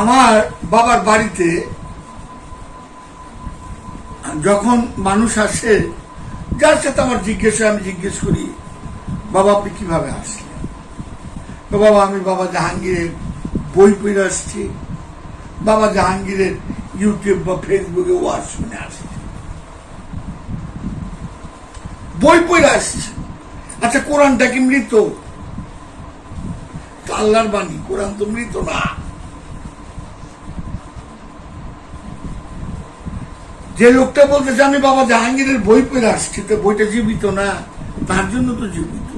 আমার বাবার বাড়িতে যখন মানুষ আসে যার সাথে আমার জিজ্ঞেস হয়, আমি জিজ্ঞেস করি বাবা আপনি কীভাবে আসলেন? তো বাবা আমি বাবা জাহাঙ্গীরের বই পড়ে আসছি। বাবা জাহাঙ্গীরের ইউটিউব বা ফেসবুকে ওয়াজ শুনে আসছি। বই পড়ে আসছি। আচ্ছা কোরআনটা কি মৃত? আল্লাহর বাণী কোরআন তো মৃত না। যে লোকটা বলতেছে, আমি বাবা জাহাঙ্গীরের বই পড়ে আসছি, তো বইটা জীবিত না? তার জন্য তো জীবিত।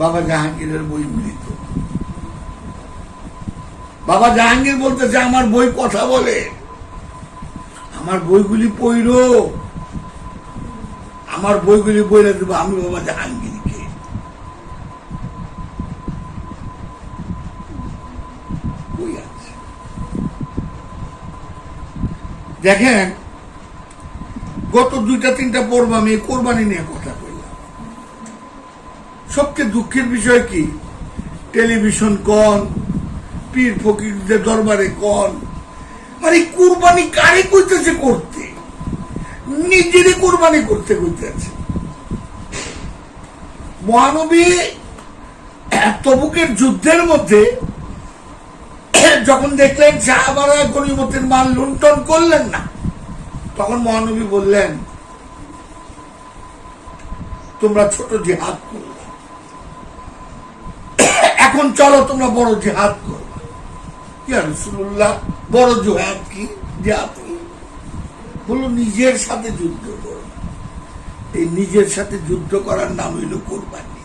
বাবা জাহাঙ্গীরের বই মৃত। বাবা জাহাঙ্গীর বলতেছে, আমার বই কথা বলে। আমার বইগুলি পইর আমার বইগুলি বইলে দেবো। আমি বাবা জাহাঙ্গীরকে বই আছে দেখেন, গত দুইটা, তিনটা পর্ব আমি কোরবানি নিয়ে কথা কইলাম সবচেয়ে দুঃখের বিষয় কি? টেলিভিশন কন, পীর ফকিরদের দরবারে কন। মানে কুরবানি কারে কইতেছে করতে? নিজেরই কোরবানি করতে কইতেছে। মহানবী তবুকের যুদ্ধের মধ্যে যখন দেখলেন সাহাবারা গরিমতের মাল লুণ্ঠন করলেন না, তখন মহানবী বললেন, তোমরা ছোট জেহাদ করবে এখন চলো তোমরা বড় জেহাদ করবে রসুল্লাহ বড় জেহাদ কি? জেহাদ কি বলল নিজের সাথে যুদ্ধ করো। এই নিজের সাথে যুদ্ধ করার নাম হইল কোরবানি।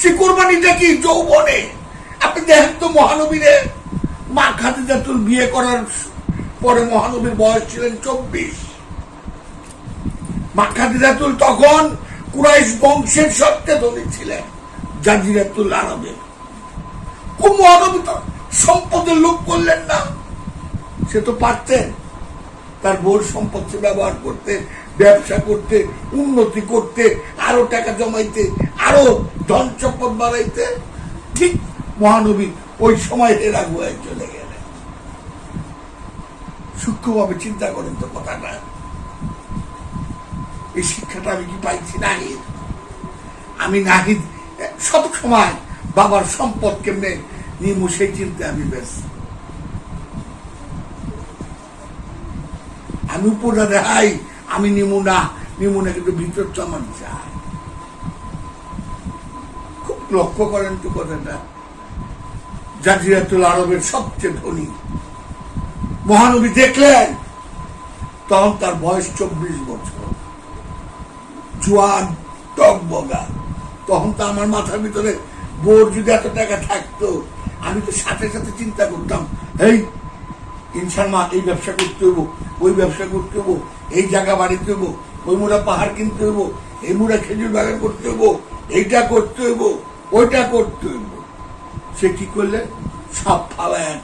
সে কোরবানিটা কি যৌবনে? আপনি দেখেন তো মহানবীরে মা খাদিজাতুল বিয়ে করার পরে মহানবীর বয়স ছিলেন চব্বিশ। মা খাদিজাতুল তখন কুরাইশ বংশের সত্যে ধনী ছিলেন জাজিরাতুল আরবে কোন মহানবী তো সম্পদের লোক করলেন না। সে তো পারতেন। তার বোর সম্পত্তি ব্যবহার করতে, ব্যবসা করতে, উন্নতি করতে, আরও টাকা জমাইতে, আরও ধন সম্পদ বাড়াইতে। ঠিক মহানবী ওই সময় হেরা গুহায় চলে গেলেন সূক্ষ্মভাবে চিন্তা করেন তো কথাটা। এই শিক্ষাটা আমি কি পাইছি নাহিদ? আমি নাহিদ, সব সময় বাবার সম্পদ কেমনে নিমু সেই চিন্তা আমি ব্যস্ত। আমি উপরে দেখাই আমি নিমু না নিমু না কিন্তু ভিতর তো আমার চাই খুব লক্ষ্য করেন তো কথাটা। জাজিরাতুল আরবের সবচেয়ে ধনী। মহানবী দেখলেন, তখন তার বয়স চব্বিশ বছর। জোয়ান, টক বগা। তখন তো আমার মাথার ভিতরে বোর যদি এত টাকা থাকতো, আমি তো সাথে সাথে চিন্তা করতাম এই ইনশাল্লাহ এই ব্যবসা করতে হব, ওই ব্যবসা করতে হব, এই জায়গা বাড়িতে হব, ওই মোড়া পাহাড় কিনতে হব, এই মোড়া খেজুর বাগান করতে হব, এইটা করতে হব, ওইটা করতে হব। সে কি করলে সব ফালায়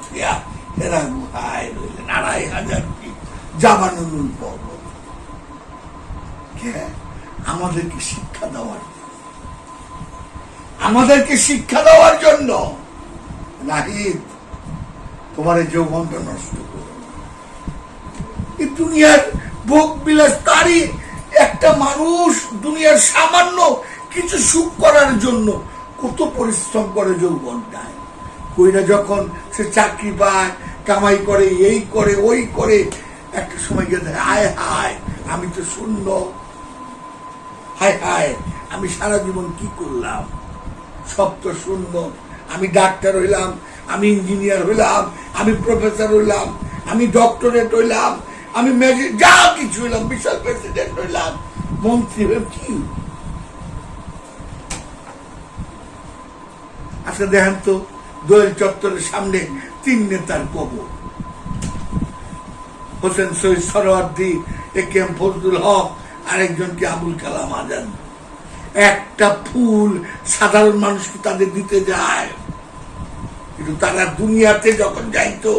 এরা গুহায় রইলেন? আড়াই হাজার ফিট পর্বত। আমাদেরকে শিক্ষা দেওয়ার আমাদেরকে শিক্ষা দেওয়ার জন্য। নাহিদ, তোমার এই যৌবনটা নষ্ট করো দুনিয়ার ভোগ বিলাস তারই একটা মানুষ দুনিয়ার সামান্য কিছু সুখ করার জন্য কত পরিশ্রম করে যৌবনটায়। কইরা যখন সে চাকরি পায়, কামাই করে, এই করে, ওই করে, একটা সময় গিয়ে দেখে, হায় হায়, আমি তো শূন্য। হায় হায়, আমি সারা জীবন কি করলাম? সব তো শূন্য। আমি ডাক্তার হইলাম, আমি ইঞ্জিনিয়ার হইলাম, আমি প্রফেসর হইলাম, আমি ডক্টরেট হইলাম, আমি যা কিছু হইলাম, বিশাল প্রেসিডেন্ট হইলাম, মন্ত্রী হইলাম কি? আচ্ছা দেখেন তো, দোয়েল চত্বরের সামনে তিন নেতার কবর। Hossain Syed Suhrawardy, A K M Fazlul Huq, আরেকজনকে আবুল কালাম আজাদ। একটা ফুল সাধারণ মানুষকে তাদের দিতে যায়। কিন্তু তারা দুনিয়াতে যখন যাইতো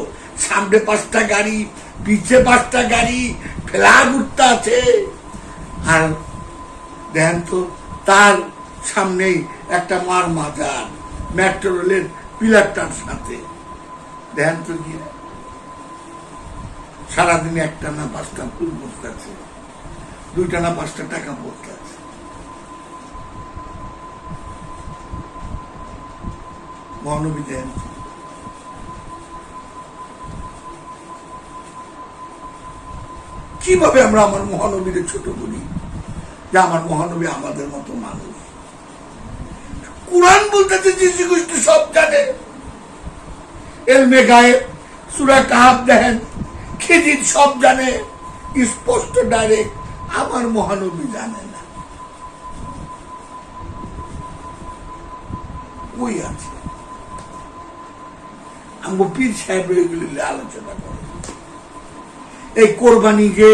সামনে পাঁচটা গাড়ি, পিছে পাঁচটা গাড়ি ফেলা ঘুরতে আছে। আর দেখেন তো, তার সামনেই একটা মার মাজার মেট্রো রেলের পিলারটার সাথে। দেখেন তো কি। সারাদিনে একটা না পাঁচটা ফুল বসতে আছে। দুইটা না পাঁচটা টাকা আছে। মহানবী দেন কীভাবে আমরা আমার মহানবীরে ছোট করি? যে আমার মহানবী আমাদের মতো মানুষ। কোরআন বলতেছে যিশু খ্রিস্ট সব জানে। এলমে গায়ে সুরা কাহাব দেখেন খেজির সব জানে, স্পষ্ট ডাইরেক্ট আমার মহানবী জানে না। ওই আছে। আমগো পীর সাহেব এগুলি আলোচনা করে। এই কোরবানি যে,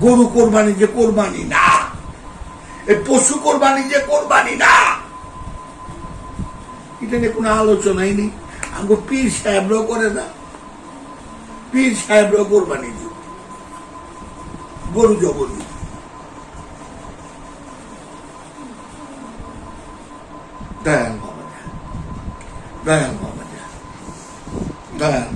গরু কোরবানি যে কোরবানি না, এই পশু কোরবানি যে কোরবানি না এটা নিয়ে কোনো আলোচনাই নেই আমি পীর সাহেবরাও করে না। পীর সাহেবরাও কোরবানি দিই গরু জবরী দয়াল বাবা দয়াল বাবা দয়াল